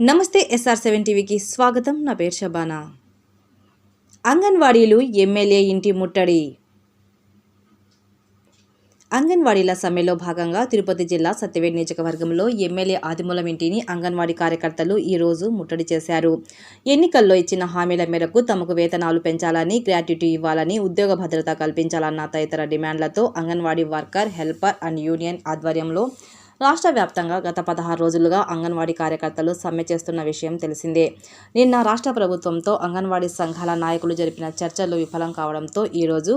నమస్తే SR seven టీవీకి స్వాగతం. నా పేరు షబానా. అంగన్వాడీలు ఎమ్మెల్యే ఇంటి ముట్టడి. అంగన్వాడీల సమ్మెలో భాగంగా తిరుపతి జిల్లా సత్యవేడ్ నియోజకవర్గంలో ఎమ్మెల్యే ఆదిమూలం ఇంటిని అంగన్వాడీ కార్యకర్తలు ఈరోజు ముట్టడి చేశారు. ఎన్నికల్లో ఇచ్చిన హామీల మేరకు తమకు వేతనాలు పెంచాలని గ్రాట్యుటీ ఇవ్వాలని ఉద్యోగ భద్రత కల్పించాలన్న తదితర డిమాండ్లతో Anganwadi worker helper and union ఆధ్వర్యంలో రాష్ట్ర వ్యాప్తంగా గత పదహారు రోజులుగా అంగన్వాడీ కార్యకర్తలు సమ్మె చేస్తున్న విషయం తెలిసిందే. నిన్న రాష్ట్ర ప్రభుత్వంతో అంగన్వాడీ సంఘాల నాయకులు జరిపిన చర్చలు విఫలం కావడంతో ఈరోజు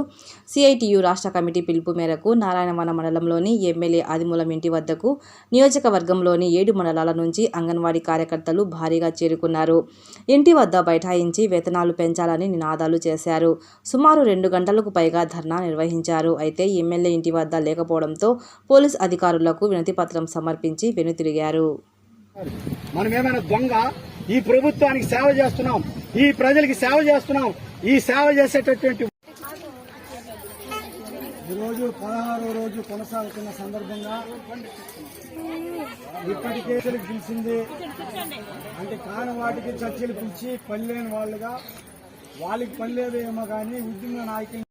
సిఐటియు రాష్ట్ర కమిటీ పిలుపు మేరకు నారాయణవన మండలంలోని ఎమ్మెల్యే ఆదిమూలం ఇంటి వద్దకు నియోజకవర్గంలోని ఏడు మండలాల నుంచి అంగన్వాడీ కార్యకర్తలు భారీగా చేరుకున్నారు. ఇంటి వద్ద బైఠాయించి వేతనాలు పెంచాలని నినాదాలు చేశారు. సుమారు రెండు గంటలకు పైగా ధర్నా నిర్వహించారు. అయితే ఎమ్మెల్యే ఇంటి వద్ద లేకపోవడంతో పోలీస్ అధికారులకు వినతి పత్రం సమర్పించి వెనుతిరిగారు. మనం ఏమైనా దొంగ ఈ ప్రభుత్వానికి సేవ చేస్తున్నాం ఈ ప్రజలకి సేవ చేస్తున్నాం ఈ సేవ చేసేటటువంటి ఈరోజు పదహారో రోజు కొనసాగుతున్న సందర్భంగా ఇప్పటికే పిలిచింది. అంటే కాని వాటికి చర్చలు పిలిచి పని లేని వాళ్ళుగా వాళ్ళకి పని లేదు ఏమో కానీ ఉద్యమ నాయకులు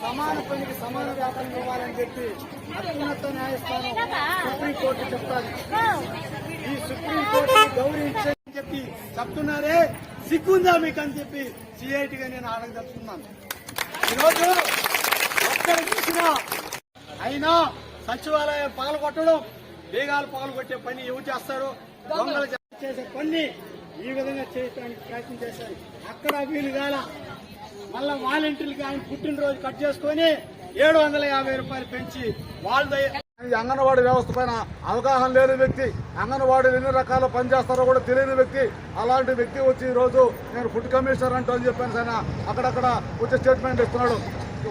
సమాన పనికి సమాన వ్యాపారం ఇవ్వాలని చెప్పి అత్యున్నత న్యాయస్థానం సుప్రీంకోర్టు చెప్తాను ఈ సుప్రీంకోర్టు గౌరవించని చెప్పి చెప్తున్నారే సిగ్గుందా మీకు అని చెప్పి సిఐటిగా నేను అడగదలుచుకున్నాను ఈరోజు ఒక్కరు చూసినా అయినా సచివాలయం పాల్గొట్టడం బీగాలు పగలగొట్టే పని ఎవరు చేస్తారు దొంగలు చేసే పని ఈ విధంగా చేయడానికి ప్రయత్నం చేశారు. అక్కడ వీలు కాల మళ్ళా వాలంటీర్లకి ఆయన పుట్టినరోజు కట్ చేసుకొని ఏడు వందల యాభై రూపాయలు పెంచి వాళ్ళ ఈ అంగన్వాడీ వ్యవస్థ పైన అవగాహన లేని వ్యక్తి అంగన్వాడీలు ఎన్ని రకాల పనిచేస్తారో కూడా తెలియని వ్యక్తి అలాంటి వ్యక్తి వచ్చి ఈరోజు నేను ఫుడ్ కమిషనర్ అంటూ అని చెప్పాను ఆయన అక్కడక్కడ వచ్చి స్టేట్మెంట్ ఇస్తున్నాడు.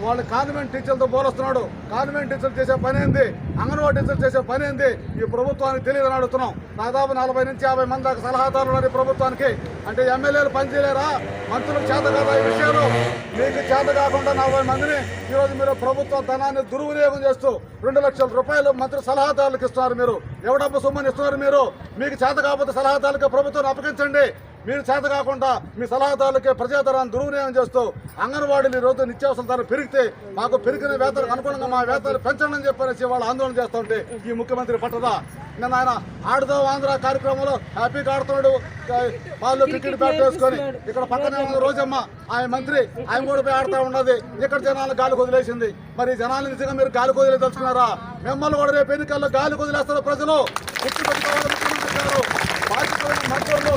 వాళ్ళు కాన్వెంట్ టీచర్లతో పోలుస్తున్నాడు. కాన్వెంట్ టీచర్ చేసే పని ఏంది? అంగన్వాడీ టీచర్ చేసే పని ఏంది? ఈ ప్రభుత్వానికి తెలియదని అడుగుతున్నాం. దాదాపు నలభై నుంచి యాభై మంది దాకా సలహాదారులు ఉన్నారు ప్రభుత్వానికి. అంటే ఎమ్మెల్యేలు పనిచేయలేరా మంత్రులు చేత కాదా ఈ విషయాలు? మీకు చేత కాకుండా నలభై మందిని ఈరోజు మీరు ప్రభుత్వ ధనాన్ని దుర్వినియోగం చేస్తూ రెండు లక్షల రూపాయలు మంత్రి సలహాదారులకు ఇస్తున్నారు మీరు. ఎవడబ్బ సొమ్మని ఇస్తున్నారు మీరు? మీకు చేత కాకపోతే సలహాదారులకు ప్రభుత్వాన్ని అప్పగించండి. మీరు చేత కాకుండా మీ సలహాదారులకే ప్రజాధరాన్ని దుర్వినియోగం చేస్తూ అంగన్వాడీలు ఈ రోజు నిత్యావసర ధరలు పెరిగితే మాకు పెరిగిన వేతలకు అనుగుణంగా మా వేతలు పెంచండి అని చెప్పనేసి వాళ్ళు ఆందోళన చేస్తూ ఉంటే ఈ ముఖ్యమంత్రి పట్టదా నిన్న ఆయన ఆడుదో ఆంధ్ర కార్యక్రమంలో హ్యాపీగా ఆడుతున్నాడు. వాళ్ళు క్రికెట్ బ్యాట్ వేసుకొని ఇక్కడ పక్కనే ఉన్న రోజమ్మ ఆయన మంత్రి ఆయన కూడా పోయి ఆడుతూ ఉన్నది. ఇక్కడ జనాలు గాలి వదిలేసింది మరి జనాలు నిజంగా మీరు గాలి వదిలే తెలుసుకున్నారా మిమ్మల్ని కూడా రేపు ఎన్నికల్లో గాలి వదిలేస్తారు ప్రజలు గుర్తుపెట్టుకోవాలి ముఖ్యమంత్రి గారు బాధ్యతమైన మంత్రులు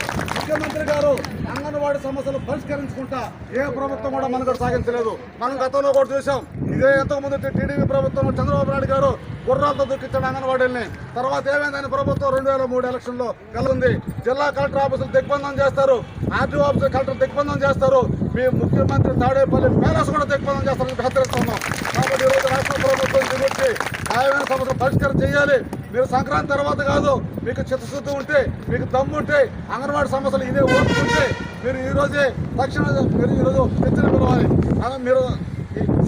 ముఖ్యమంత్రి గారు అంగన్వాడీ సమస్యలు పరిష్కరించుకుంటా ఏ ప్రభుత్వం కూడా మనకు సాగించలేదు. మనం గతంలో కూడా చూసాం ఇదే ఎంతకు ముందు టీడీపీ ప్రభుత్వం చంద్రబాబు నాయుడు గారు గుర్రాలతో దుఃఖించాడు అంగన్వాడీని తర్వాత ఏమైందని ప్రభుత్వం రెండు వేల మూడు ఎలక్షన్లో లో జిల్లా కలెక్టర్ ఆఫీసులు దిగ్బంధం చేస్తారు. ఆర్టీఓ ఆఫీసులు కలెక్టర్ దిగ్బంధం చేస్తారు. మీ ముఖ్యమంత్రి తాడేపల్లి ప్యాలెస్ కూడా దిగ్బంధం చేస్తారని హెచ్చరిస్తాం కాబట్టి ఈరోజు రాష్ట్ర ప్రభుత్వం దిగొచ్చి న్యాయమైన సమస్యలు పరిష్కారం చేయాలి. మీరు సంక్రాంతి తర్వాత కాదు మీకు చిత్తశుద్ధి ఉంటే మీకు దమ్ము ఉంటే అంగన్వాడీ సమస్యలు ఇదే ఓపుకుంటే మీరు ఈరోజే తక్షణ మీరు ఈరోజు చర్చన పిలవాలి. మీరు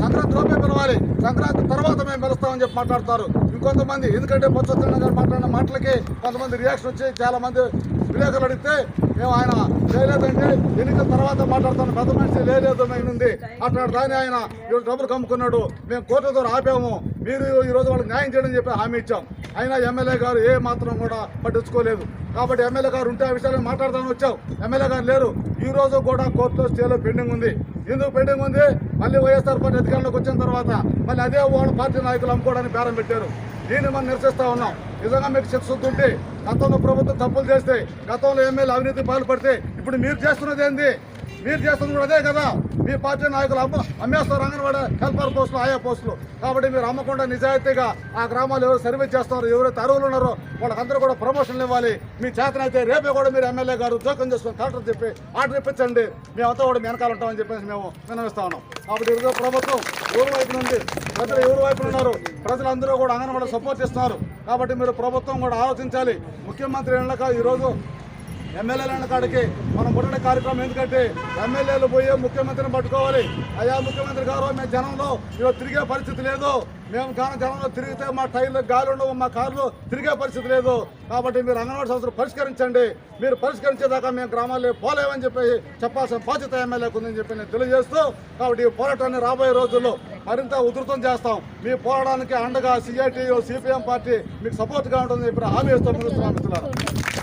సంక్రాంతి లోపే పిలవాలి. సంక్రాంతి తర్వాత మేము పిలుస్తామని చెప్పి మాట్లాడతారు. ఇంకొంతమంది ఎందుకంటే బొత్సత్యనారాయణ గారు మాట్లాడిన మాటలకి కొంతమంది రియాక్షన్ వచ్చి చాలా మంది విలేకరులు అడిగితే మేము ఆయన చేయలేదంటే ఎన్నికల తర్వాత మాట్లాడతాను. పెద్ద మనిషి లేదు ఉంది అట్లాంటి దాన్ని ఆయన ఈరోజు డబ్బులు కమ్ముకున్నాడు. మేము కోర్టు ద్వారా ఆపాము. మీరు ఈ రోజు వాళ్ళకి న్యాయం చేయడం చెప్పి హామీ ఇచ్చాం. అయినా ఎమ్మెల్యే గారు ఏ మాత్రం కూడా పట్టించుకోలేదు. కాబట్టి ఎమ్మెల్యే గారు ఉంటే ఆ విషయాలు మాట్లాడదామని వచ్చాం. ఎమ్మెల్యే గారు లేరు. ఈ రోజు కూడా కోర్టులో స్టేలో పెండింగ్ ఉంది. ఎందుకు పెండింగ్ ఉంది? మళ్ళీ వైఎస్ఆర్ పార్టీ అధికారంలోకి వచ్చిన తర్వాత మళ్ళీ అదే వాళ్ళ పార్టీ నాయకులు అమ్ముకోవడానికి బేరం పెట్టారు. దీన్ని మనం నిరసిస్తూ ఉన్నాం. నిజంగా మీకు చిత్తశుద్ధి ఉంటే గతంలో ప్రభుత్వం తప్పులు చేస్తే గతంలో ఎమ్మెల్యే అవినీతి పాల్పడితే ఇప్పుడు మీరు చేస్తున్నది ఏంది? మీరు చేస్తుంది కూడా అదే కదా. మీ పార్టీ నాయకులు అమ్మ అమ్మేస్తారు అంగన్వాడీ హెల్పర్ పోస్టులు ఆయా పోస్టులు. కాబట్టి మీరు అమ్మకుండా నిజాయితీగా ఆ గ్రామాలు ఎవరు సర్వే చేస్తారు ఎవరైతే అరువులు ఉన్నారో వాళ్ళకందరూ కూడా ప్రమోషన్లు ఇవ్వాలి. మీ చేతనైతే రేపే కూడా మీరు ఎమ్మెల్యే గారు జోక్యం చేసుకుని కలెక్టర్ చెప్పి ఆర్డర్ ఇప్పించండి. మేమంతా కూడా వెనకాల ఉంటామని చెప్పేసి మేము విన్నవిస్తా ఉన్నాం. కాబట్టి ఈరోజు ప్రభుత్వం ఎవరి వైపు నుండి ప్రజలు ఎవరి వైపు ఉన్నారు ప్రజలందరూ కూడా అంగన్వాడీ సపోర్ట్ ఇస్తున్నారు. కాబట్టి మీరు ప్రభుత్వం కూడా ఆలోచించాలి. ముఖ్యమంత్రి ఎండక ఈరోజు ఎమ్మెల్యేల కాడికి మనం పుట్టిన కార్యక్రమం ఎందుకంటే ఎమ్మెల్యేలు పోయి ముఖ్యమంత్రిని పట్టుకోవాలి. అయ్యా ముఖ్యమంత్రి గారు మేము జనంలో ఈరోజు తిరిగే పరిస్థితి లేదు. మేము కానీ జనంలో తిరిగితే మా టైర్లు గాలి ఉండవు మా కార్లు తిరిగే పరిస్థితి లేదు. కాబట్టి మీరు అంగన్వాడీ సంస్థలు పరిష్కరించండి. మీరు పరిష్కరించేదాకా మేము గ్రామాల్లో పోలేమని చెప్పి చెప్పాల్సిన బాధ్యత ఎమ్మెల్యేకు ఉందని చెప్పి నేను తెలియజేస్తూ కాబట్టి ఈ పోరాటాన్ని రాబోయే రోజుల్లో మరింత ఉధృతం చేస్తాం. మీ పోరాటానికి అండగా సిఐటి సిపిఎం పార్టీ మీకు సపోర్ట్గా ఉంటుందని చెప్పి హామీ ఇస్తాం